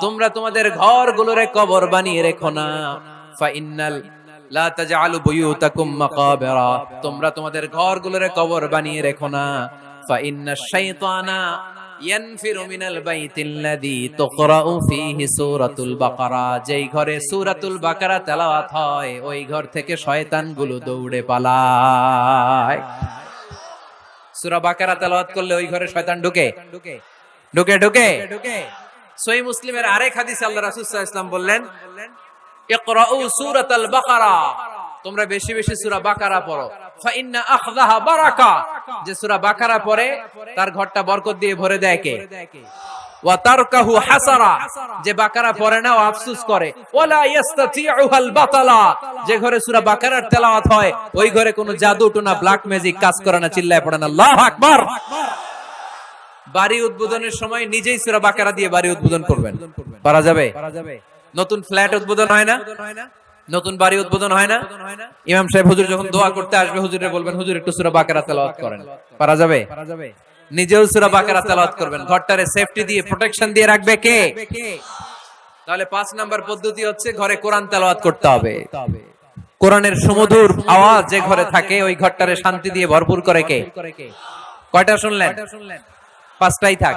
তোমরা তোমাদের ঘরগুলোরে কবর বানিয়ে রেখো না। তোমরা তোমাদের কবর বানিয়ে রেখো না। যেই ঘরে সূরাতুল বাকারা হয়, ওই ঘর থেকে দৌড়ে পালায়। সূরা বাকারা করলে ওই ঘরে শয়তান ঢুকে ঢুকে ঢুকে। সহি মুসলিমের আরেক হাদিস আল্লাহ রাসূল ওয়াসাল্লাম বললেন তোমরা বেশি বেশি সূরা বাকারা পড়ো। যে সূরা বাকারা তার ঘরটা বরকত দিয়ে ভরে দেয় কে? যে বাকারা পড়ে না, ও আফসোস করে। যে ঘরে সূরা বাকারার তেলাওয়াত হয়, ওই ঘরে কোনো জাদু টোনা ব্ল্যাক ম্যাজিক কাজ করে না, চিল্লায় পড়ে না। আকবার। বাড়ি উদ্বোধনের সময় নিজেই সূরা বাকারা দিয়ে বাড়ি উদ্বোধন করবেন। পারা যাবে? নতুন ফ্ল্যাট উদ্বোধন হয় না? নতুন বাড়ি উদ্বোধন হয় না? ইমাম সাহেব হুজুর যখন দোয়া করতে আসবে হুজুরে বলবেন, হুজুর, একটু সূরা বাকারা তেলাওয়াত করেন। পারা যাবে? নিজেও সূরা বাকারা তেলাওয়াত করবেন। ঘরটারে সেফটি দিয়ে প্রোটেকশন দিয়ে রাখবে কে? তাহলে পাঁচ নাম্বার পদ্ধতি হচ্ছে, ঘরে কোরআন তেলাওয়াত করতে হবে। কোরআনের সুমধুর আওয়াজ যে ঘরে থাকে, ওই ঘরটারে শান্তি দিয়ে ভরপুর করে কে? কয়টা শুনলেন? পাঁচটাই থাক।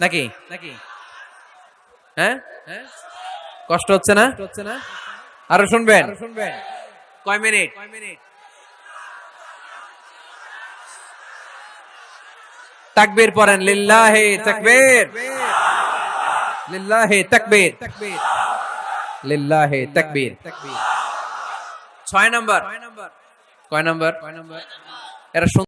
নাকি নাকি? হ্যাঁ? কষ্ট হচ্ছে না? আরও শুনবেন। কয় মিনিট? তাকবীর পড়েন। লিল্লাহে তাকবীর। লিল্লাহে তাকবীর। লিল্লাহে তাকবীর। ছয় নম্বর। কয় নাম্বার? এরা